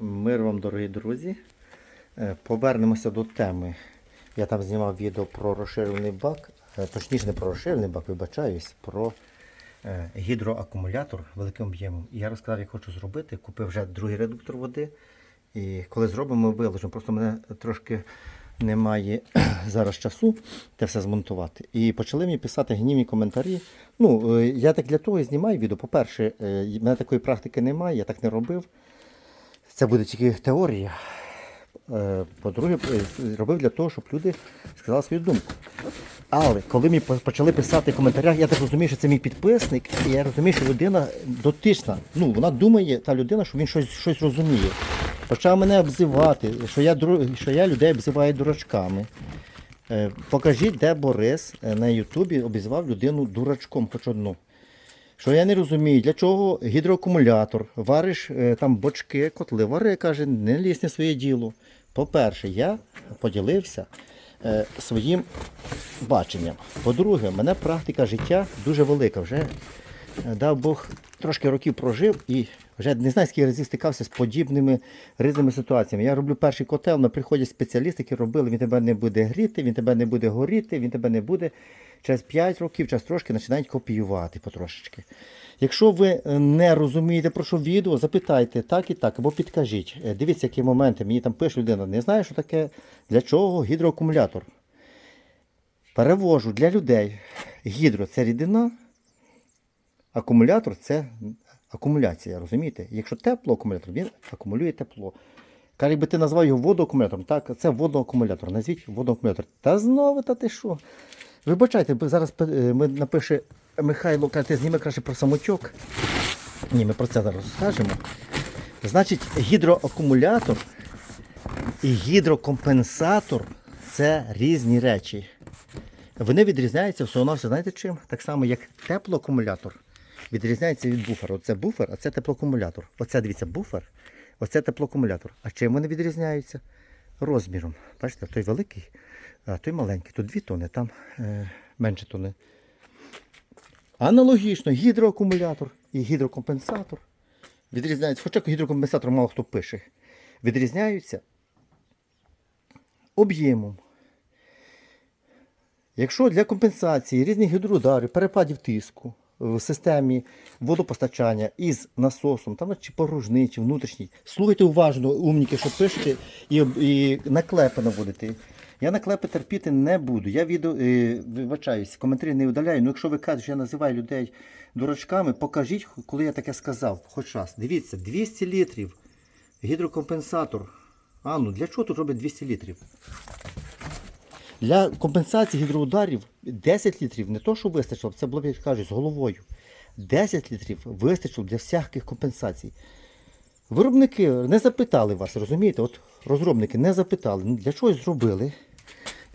Мир вам, дорогі друзі. Е, Повернемося до теми. Я там знімав відео про розширений бак, е, точніше не про розширений бак, вибачаюсь, про е, гідроакумулятор великим об'ємом. І я розказав, як хочу зробити. Купив вже другий редуктор води. І коли зробимо, виложимо. Просто мене трошки немає зараз часу те все змонтувати. І почали мені писати гнівні коментарі. Ну, я так для того і знімаю відео. По-перше, в мене такої практики немає, я так не робив. Це буде тільки теорія. Е, По-друге, е, робив для того, щоб люди сказали свою думку. Але коли мені почали писати в коментарях, я так розумію, що це мій підписник, і я розумію, що людина дотична. Ну, вона думає, та людина, що він щось, щось розуміє. Почав мене обзивати, що я, що я людей обзиваю дурачками. Е, Покажіть, де Борис на Ютубі обізвав людину дурачком, хоч одну. Що я не розумію, для чого гідроакумулятор, вариш е, там бочки, котли, вари, каже, не лізь не своє діло. По-перше, я поділився е, своїм баченням. По-друге, мене практика життя дуже велика. Вже е, дав Бог трошки років прожив і вже не знаю, скільки разів стикався з подібними різними ситуаціями. Я роблю перший котел, на приходять спеціалісти, які робили, він тебе не буде гріти, він тебе не буде горіти, він тебе не буде. Через 5 років, через трошки починають копіювати потрошечки. Якщо ви е, не розумієте про що відео, запитайте так і так, або підкажіть. Е, Дивіться, які моменти. Мені там пише людина, не знаю, що таке, для чого гідроакумулятор. Перевожу для людей. Гідро це рідина, акумулятор це акумуляція, розумієте? Якщо тепло акумулятор, він акумулює тепло. Каже, якби ти назвав його водоакумулятором, так, це водоакумулятор. Назвіть водоакумулятор. Та знову, та ти що? Вибачайте, зараз е, ми напише Михайло, ти зніми краще про самотьок. Ні, ми про це зараз розкажемо. Значить, гідроакумулятор і гідрокомпенсатор це різні речі. Вони відрізняються все, знаєте чим? Так само, як теплоакумулятор відрізняється від буфера. Оце буфер, а це теплоакумулятор. Оце дивіться, буфер, оце теплоакумулятор. А чим вони відрізняються? Розміром. Бачите, той великий, а той маленький. Тут 2 тони, там е, менше тони. Аналогічно, гідроакумулятор і гідрокомпенсатор відрізняються. Хоча гідрокомпенсатор мало хто пише. Відрізняються об'ємом. Якщо для компенсації різних гідроударів, перепадів тиску в системі водопостачання із насосом, там чи порожний, чи внутрішній, слухайте уважно, умніки, що пишете, і, і наклепи наводите. Я наклепи терпіти не буду. Я відео, е, вибачаюсь, коментарі не удаляю. Ну якщо ви кажете, що я називаю людей дурачками, покажіть, коли я таке сказав. Хоч раз. Дивіться, 200 літрів гідрокомпенсатор. А ну для чого тут роблять 200 літрів? Для компенсації гідроударів 10 літрів не то, що вистачило, це було як кажуть, з головою. 10 літрів вистачило для всяких компенсацій. Виробники не запитали вас, розумієте? От розробники не запитали. Ну, для чогось зробили.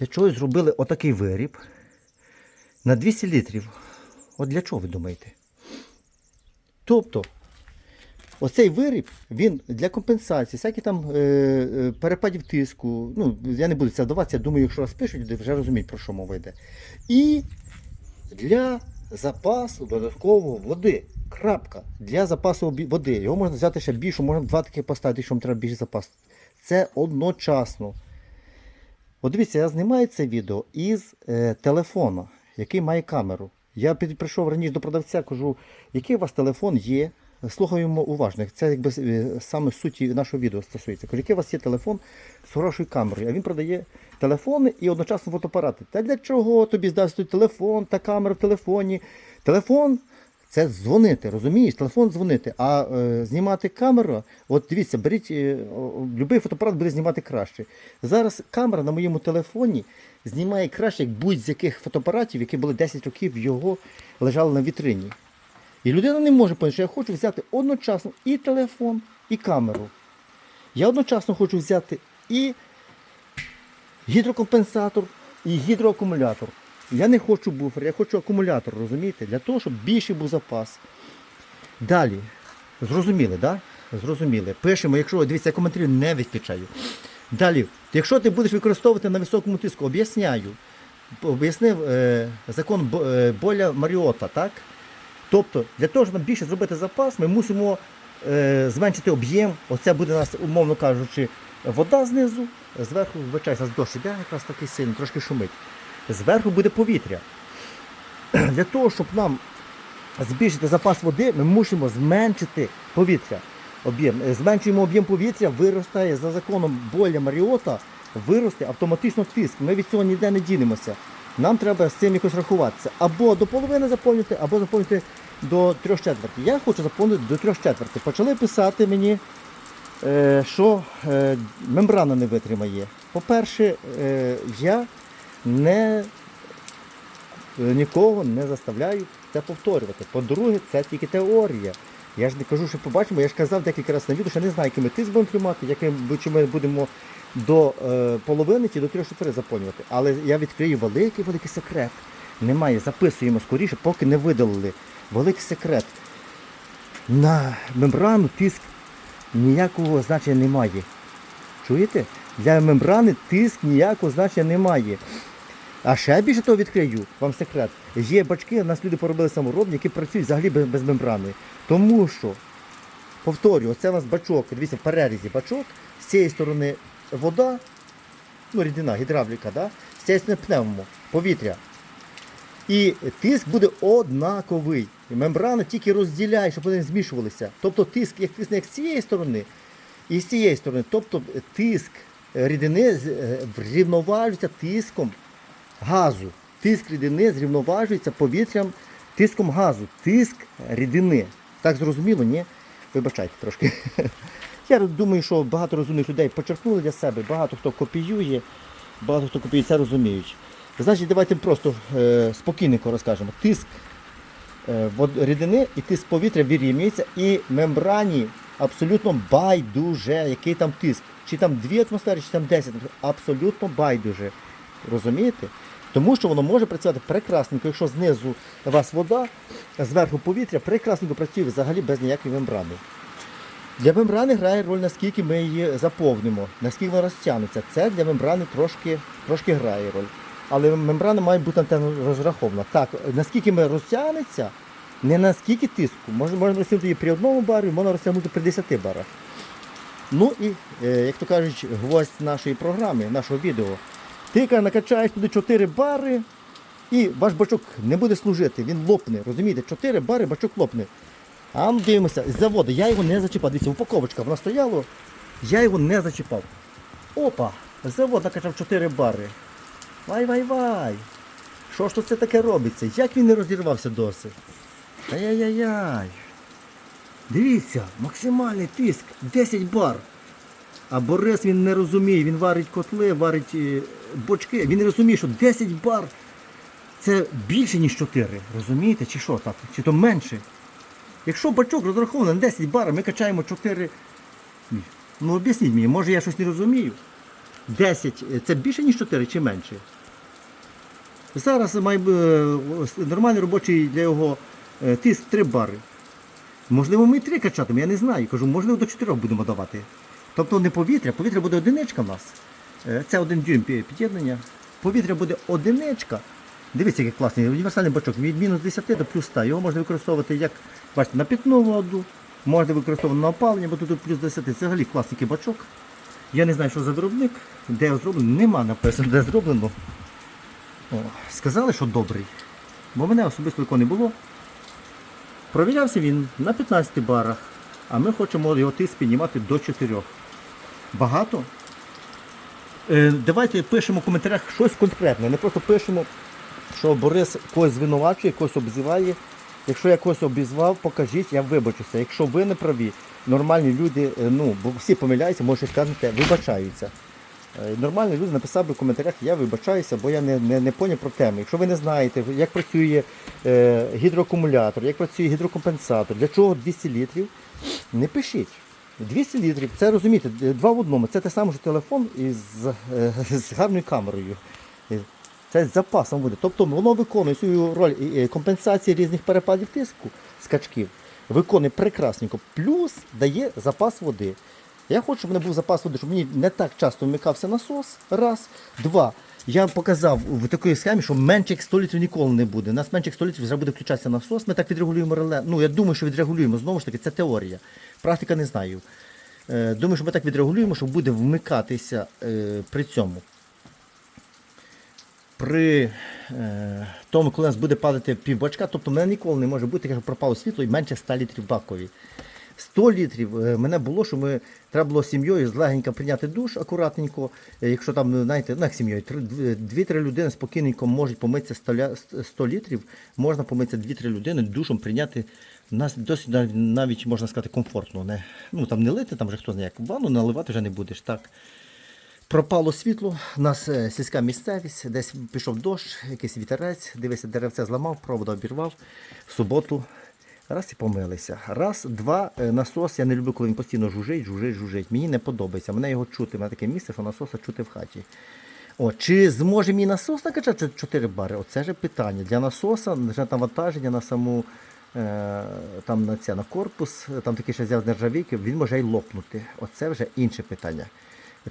Для чогось зробили отакий виріб на 200 літрів. От для чого ви думаєте? Тобто, Оцей виріб, він для компенсації, всякі там е, е, перепадів тиску. Ну, я не буду це вдаватися, я думаю, якщо раз пишуть, люди вже розуміють, про що мова йде. І для запасу додаткового води. Крапка. Для запасу води. Його можна взяти ще більше, можна два таки поставити, вам треба більше запас. Це одночасно. От дивіться, я знімаю це відео із е, телефона, який має камеру. Я під, прийшов раніше до продавця, кажу, який у вас телефон є. Слухаємо уважно. Це якби е, саме суті нашого відео стосується. Кажу, який у вас є телефон з хорошою камерою, а він продає телефони і одночасно фотоапарати. Та для чого тобі здався телефон та камера в телефоні? Телефон це дзвонити, розумієш? Телефон дзвонити. А е, знімати камеру, от дивіться, беріть, е, о, будь-який фотоапарат буде знімати краще. Зараз камера на моєму телефоні знімає краще, як будь-з яких фотоапаратів, які були 10 років його лежали на вітрині. І людина не може поняти, що я хочу взяти одночасно і телефон, і камеру. Я одночасно хочу взяти і гідрокомпенсатор, і гідроакумулятор. Я не хочу буфер, я хочу акумулятор, розумієте? Для того, щоб більший був запас. Далі. Зрозуміли, так? Да? Зрозуміли. Пишемо, якщо дивіться, я коментарі не відключаю. Далі, якщо ти будеш використовувати на високому тиску, об'ясняю. Об'яснив е, закон е, Боля Маріота, так? Тобто, для того, щоб нам більше зробити запас, ми мусимо е, зменшити об'єм. Оце буде у нас, умовно кажучи, вода знизу, зверху, вибачайся, дощ іде якраз такий сильний, трошки шумить. Зверху буде повітря. Для того, щоб нам збільшити запас води, ми мусимо зменшити повітря. Об'єм. Е, Зменшуємо об'єм повітря, виростає за законом Боля Маріота, виросте автоматично тиск. Ми від цього ніде не дінемося. Нам треба з цим якось рахуватися. Або до половини заповнити, або заповнити до трьох четвертей. Я хочу заповнити до трьох четвертей. Почали писати мені, е, що е, мембрана не витримає. По-перше, я не нікого не заставляю це повторювати. По-друге, це тільки теорія. Я ж не кажу, що побачимо, я ж казав декілька разів на відео, що не знаю, який ми тиск будемо тримати, яким чи ми будемо до е, половини чи до трьох чотири заповнювати. Але я відкрию великий великий секрет. Немає, записуємо скоріше, поки не видалили. Великий секрет. На мембрану тиск ніякого значення немає. Чуєте? Для мембрани тиск ніякого значення немає. А ще більше того відкрию вам секрет. Є бачки, у нас люди поробили саморобні, які працюють взагалі без, мембрани. Тому що, повторюю, оце у нас бачок, дивіться, в перерізі бачок, з цієї сторони вода, ну, рідина, гідравліка, да? з цієї сторони пневмо, повітря. І тиск буде однаковий. Мембрана тільки розділяє, щоб вони не змішувалися. Тобто тиск, як тиск як з цієї сторони, і з цієї сторони. Тобто тиск рідини е, врівноважується тиском газу. Тиск рідини зрівноважується повітрям тиском газу. Тиск рідини. Так зрозуміло, ні? Вибачайте трошки. Я думаю, що багато розумних людей почерпнули для себе, багато хто копіює, багато хто копіює, це розуміють. Значить, давайте просто е, спокійненько розкажемо. Тиск е, рідини і тиск повітря вирівнюється, і мембрані абсолютно байдуже, який там тиск. Чи там 2 атмосфери, чи там 10, абсолютно байдуже. Розумієте? Тому що воно може працювати прекрасненько, якщо знизу у вас вода, зверху повітря, прекрасненько працює взагалі без ніякої мембрани. Для мембрани грає роль, наскільки ми її заповнимо, наскільки вона розтягнеться. Це для мембрани трошки, трошки грає роль. Але мембрана має бути те розрахована. Так, наскільки ми розтягнеться, не наскільки тиску. Можна, можна розтягнути її при одному барі, можна розтягнути при 10 барах. Ну і, е, як то кажуть, гвоздь нашої програми, нашого відео. Ти каже, накачаєш туди 4 бари, і ваш бачок не буде служити, він лопне. Розумієте, 4 бари бачок лопне. А ну дивимося, з заводу я його не зачіпав. Дивіться, упаковочка, вона стояла, я його не зачіпав. Опа! Завод накачав 4 бари. Вай-вай-вай! Що ж тут це таке робиться? Як він не розірвався досі? Ай-яй-яй-яй! Дивіться, максимальний тиск 10 бар. А Борис він не розуміє, він варить котли, варить е, бочки. Він розуміє, що 10 бар це більше, ніж 4. Розумієте? Чи що так? Чи то менше? Якщо бачок розрахований на 10 бар, ми качаємо 4. Ні. Ну об'ясніть мені, може я щось не розумію? 10 е, це більше, ніж 4 чи менше? Зараз має е, нормальний робочий для його е, тиск 3 бари. Можливо, ми і 3 качатимемо, я не знаю. Кажу, можливо, до 4 будемо давати. Тобто не повітря, повітря буде одиничка в нас. Е, Це один дюйм під'єднання. Повітря буде одиничка. Дивіться, який класний універсальний бачок від мінус 10 до плюс 100. Його можна використовувати як бачите, на питну воду, можна використовувати на опалення, бо тут плюс 10. Це взагалі класний бачок. Я не знаю, що за виробник, де його зроблено, нема написано, де зроблено. О, сказали, що добрий. Бо мене особисто такого не було. Провірявся він на 15 барах, а ми хочемо його тиск піднімати до 4. Багато? Е, давайте пишемо в коментарях щось конкретне. Не просто пишемо, що Борис когось звинувачує, когось обзиває. Якщо я когось обізвав, покажіть, я вибачуся. Якщо ви не праві, нормальні люди, е, ну, бо всі помиляються, може кажете, вибачаються. Е, Нормальні люди написав би в коментарях, я вибачаюся, бо я не, не, не поняв про тему. Якщо ви не знаєте, як працює е, гідроакумулятор, як працює гідрокомпенсатор, для чого 200 літрів, не пишіть. 200 літрів, це розумієте, два в одному. Це те саме, що телефон із е, з гарною камерою. Це з запасом буде. Тобто воно виконує свою роль компенсації різних перепадів тиску, скачків. Виконує прекрасненько. Плюс дає запас води. Я хочу, щоб в мене був запас води, щоб мені не так часто вмикався насос. Раз. Два. Я показав в такій схемі, що менше як 100 літрів ніколи не буде. У нас менше як 100 літрів вже буде включатися насос. Ми так відрегулюємо реле. Ну, я думаю, що відрегулюємо. Знову ж таки, це теорія. Практика не знаю. Е, думаю, що ми так відрегулюємо, що буде вмикатися е, при цьому. При е, тому, коли у нас буде падати півбачка, тобто в мене ніколи не може бути, якщо пропало світло і менше 100 літрів бакові. 100 літрів е, мене було, що ми треба було сім'єю злегенько прийняти душ акуратненько. Е, Якщо там, ну, знаєте, ну як сім'єю, 2-3 людини спокійненько можуть помитися 100, 100 літрів, можна помитися 2-3 людини, душом прийняти. У нас досить навіть можна сказати комфортно. Не, ну там не лити, там вже хто знає, як ванну наливати вже не будеш. так. Пропало світло, у нас е, сільська місцевість, десь пішов дощ, якийсь вітерець, дивися, деревце зламав, провода обірвав в суботу. Раз і помилися. Раз, два, е, насос. Я не люблю, коли він постійно жужить, жужить, жужить. Мені не подобається. Мене його чути. Мене таке місце, що насоса чути в хаті. О, чи зможе мій насос накачати 4 бари? Оце же питання. Для насоса навантаження на саму е, там на, це, на корпус, там такий ще взяв з нержавійки, він може й лопнути. Оце вже інше питання.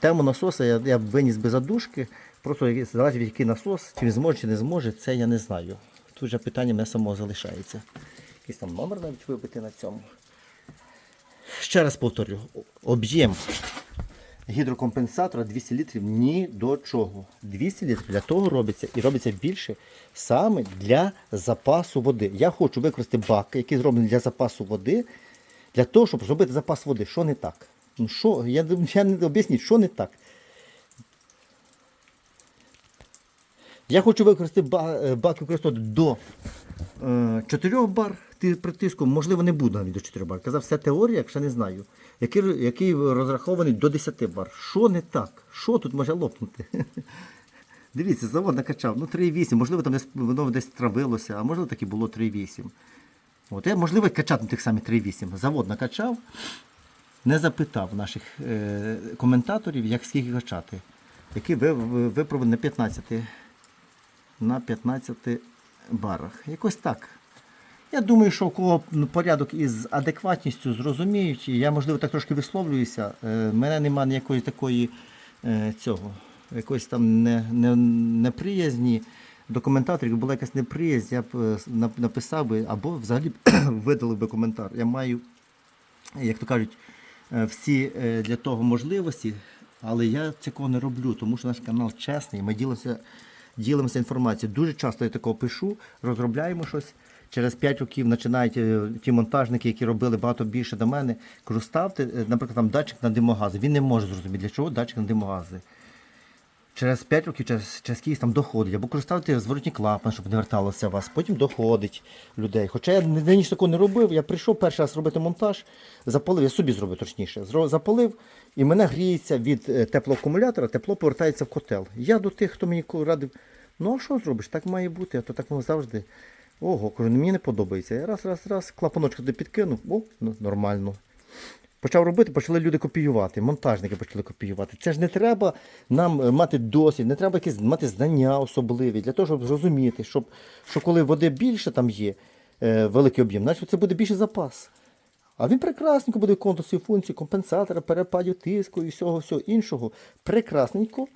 Тему насоса я, я виніс без задушки, просто залежить який насос, чи він зможе, чи не зможе, це я не знаю. Тут вже питання мене самого залишається. Якийсь там номер навіть вибити на цьому. Ще раз повторю, об'єм гідрокомпенсатора 200 літрів ні до чого. 200 літрів для того робиться і робиться більше саме для запасу води. Я хочу використати бак, який зроблений для запасу води, для того, щоб зробити запас води. Що не так? Ну що, я, я не об'ясніть, що не так. Я хочу використати е, бак використовувати до е, 4 бар ти- притиску, можливо, не буду навіть до 4 бар. Казав, все теорія, якщо не знаю. Який, який розрахований до 10 бар. Що не так? Що тут може лопнути? Дивіться, завод накачав. Ну 3,8. Можливо, там воно десь травилося, а можливо так і було 3,8. От, я, можливо, качати на тих самих 3,8. Завод накачав, не запитав наших е, коментаторів, як скільки качати. Який ви, ви, виправив на 15 на 15 барах. Якось так. Я думаю, що у кого порядок із адекватністю зрозуміють, і я, можливо, так трошки висловлююся. Е, мене немає ніякої такої е, цього, якоїсь там не, не, неприязні до була якась неприязнь, я б е, написав би, або взагалі б видалив би коментар. Я маю, як то кажуть, е, всі для того можливості, але я цього не роблю, тому що наш канал чесний, ми ділимося, ділимося інформацією. Дуже часто я такого пишу, розробляємо щось. Через 5 років починають е, ті монтажники, які робили багато більше до мене, кажу, ставте, е, наприклад, там датчик на димогази. Він не може зрозуміти, для чого датчик на димогази. Через 5 років, через, через кількість там доходить, або користувати зворотні клапан, щоб не верталося вас. Потім доходить людей. Хоча я ні- раніше такого не робив, я прийшов перший раз робити монтаж, запалив, я собі зробив точніше. Запалив, і мене гріється від е, теплоакумулятора, тепло повертається в котел. Я до тих, хто мені радив, ну а що зробиш? Так має бути, а то так завжди. Ого, кажу, «Ну, мені не подобається. Я раз, раз, раз, клапаночок туди підкинув, о, ну, нормально. Почав робити, почали люди копіювати, монтажники почали копіювати. Це ж не треба нам е, мати досвід, не треба якісь мати знання особливі для того, щоб зрозуміти, щоб, що коли води більше там є, е, великий об'єм, значить це буде більший запас. А він прекрасненько буде свої функції компенсатора, перепадів тиску і всього всього іншого. Прекрасненько.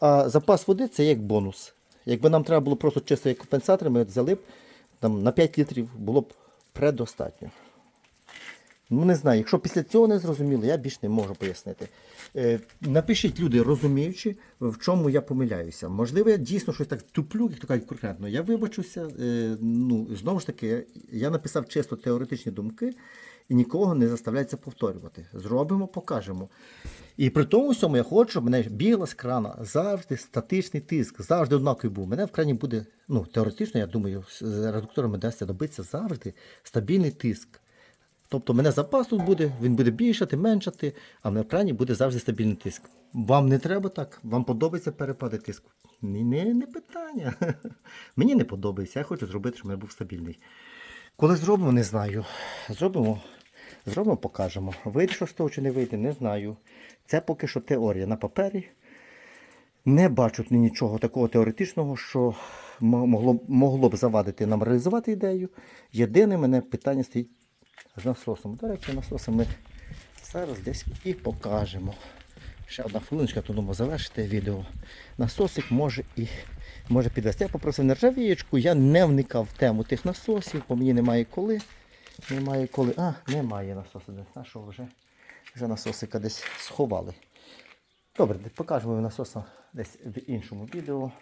А запас води це як бонус. Якби нам треба було просто чисто як компенсатор, ми взяли б там, на 5 літрів було б предостатньо. Ну, не знаю, якщо після цього не зрозуміло, я більш не можу пояснити. Е, напишіть, люди, розуміючи, в чому я помиляюся. Можливо, я дійсно щось так туплю, як то кажуть конкретно. Я вибачуся. Е, ну, знову ж таки, я написав чисто теоретичні думки і нікого не заставляється повторювати. Зробимо, покажемо. І при тому всьому я хочу, щоб мене біла з крана завжди статичний тиск, завжди однаковий був. Мене в крані буде, ну, теоретично, я думаю, з редуктором вдасться добитися завжди стабільний тиск. Тобто мене запас тут буде, він буде більшати, меншати, а на екрані буде завжди стабільний тиск. Вам не треба так, вам подобається перепади тиску. Ні, не, не питання. Мені не подобається, я хочу зробити, щоб мене був стабільний. Коли зробимо, не знаю. Зробимо, зробимо, покажемо. Вийде що з того чи не вийде, не знаю. Це поки що теорія на папері. Не бачу нічого такого теоретичного, що могло, могло б завадити нам реалізувати ідею. Єдине мене питання стоїть з насосом. До речі, насосом ми зараз десь і покажемо. Ще одна хвилиночка, то думаю завершити відео. Насосик може і може підвести. Я попросив нержавієчку, я не вникав в тему тих насосів, бо мені немає коли. Немає коли. А, немає насосу десь. А що вже? Вже насосика десь сховали. Добре, покажемо насоса десь в іншому відео.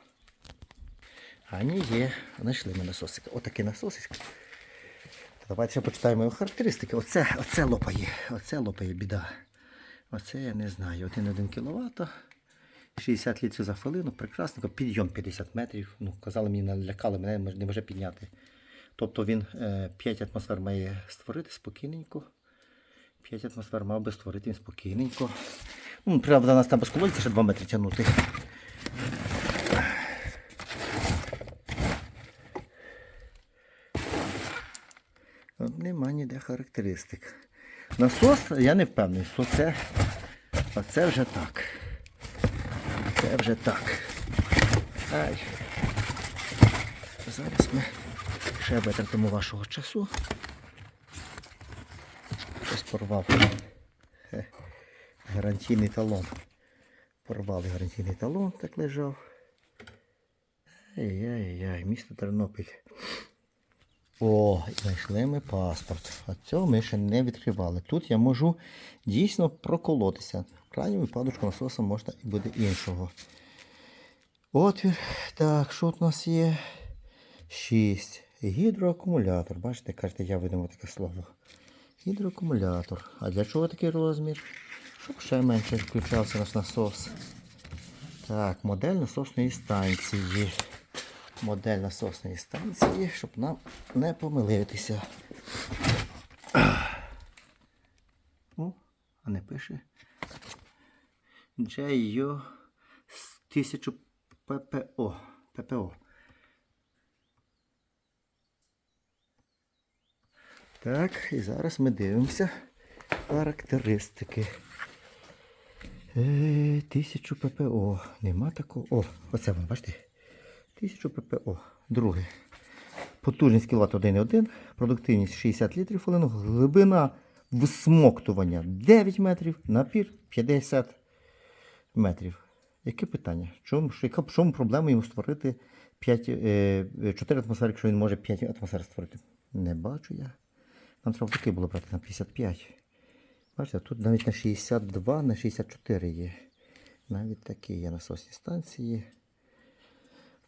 А ні, є. Знайшли ми насосика. Отакий насосичка. Давайте ще почитаємо його характеристики. Оце, оце лопає. Оце лопає біда. Оце я не знаю. 1,1 кВт. 60 літрів за хвилину. Прекрасненько. Підйом 50 метрів. Ну, казали мені, налякали, мене не може підняти. Тобто він е, 5 атмосфер має створити спокійненько. 5 атмосфер мав би створити він спокійненько. Ну, правда, нас там без колодця ще 2 метри тягнути. От Нема ніде характеристик. Насос я не впевнений, що це, а це вже так. Це вже так. Ай. Зараз ми ще витратимо вашого часу. Щось порвав. Хе. Гарантійний талон. Порвали гарантійний талон, так лежав. Ай-яй-яй, місто Тернопіль. О, знайшли ми паспорт. А цього ми ще не відкривали. Тут я можу дійсно проколотися. В крайньому випадку насоса можна і буде іншого. Отвір. Так, що у нас є? 6. Гідроакумулятор. Бачите, кажете, я видимо таке слово. Гідроакумулятор. А для чого такий розмір? Щоб ще менше включався наш насос. Так, модель насосної станції. Модель насосної станції, щоб нам не помилитися. О, а не пише. JU 1000 ППО. ППО. Так, і зараз ми дивимося характеристики. Е, 1000 ППО. Нема такого. О, оце воно, бачите? 1000 ППО. Друге. Потужність кВт 1,1, продуктивність 60 літрів хвилину, глибина всмоктування 9 метрів, напір 50 метрів. Яке питання? Чому, яка, чому проблема йому створити 5, е, 4 атмосфери, якщо він може 5 атмосфер створити? Не бачу я. Нам треба такий було брати на 55. Бачите, тут навіть на 62, на 64 є. Навіть такі є насосні станції.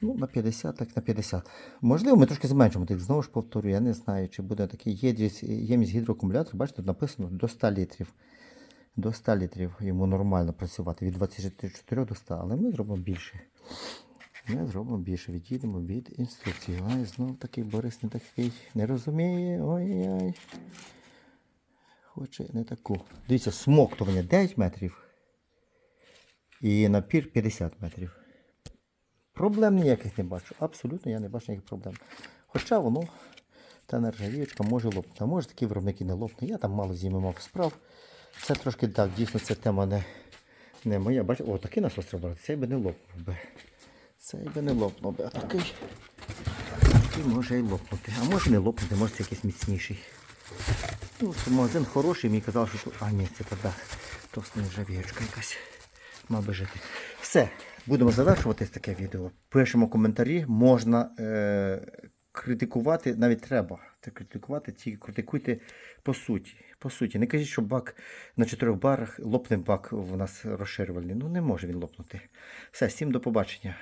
Ну, на 50, так на 50. Можливо, ми трошки зменшимо тих, знову ж повторю, я не знаю, чи буде такий єдність, ємність гідроакумулятора. Бачите, тут написано до 100 літрів. До 100 літрів йому нормально працювати від 24 до 100, але ми зробимо більше. Ми зробимо більше, відійдемо від інструкції. Ай, знов такий Борис не такий, не розуміє. Ой-ой. Хоче не таку. Дивіться, смоктування 9 метрів. І напір 50 метрів. Проблем ніяких не бачу. Абсолютно я не бачу ніяких проблем. Хоча воно, та нержавіючка може лопнути. А може такі виробники не лопнуть. Я там мало з ними мав справ. Це трошки так, дійсно, ця тема не, не моя. Бачите, о, такий насос треба. Цей би не лопнув би. Цей би не лопнув би. А такий, такий може і лопнути. А може не лопнути, може це якийсь міцніший. Ну, це магазин хороший, мені казали, що. А, ні, це правда. Товста нержавіючка якась. Мав би жити. Все, будемо завершувати таке відео. Пишемо коментарі, можна е- критикувати, навіть треба. Це критикувати, тільки критикуйте по суті. По суті. Не кажіть, що бак на чотирьох барах лопне бак у нас розширювальний. Ну не може він лопнути. Все, всім до побачення.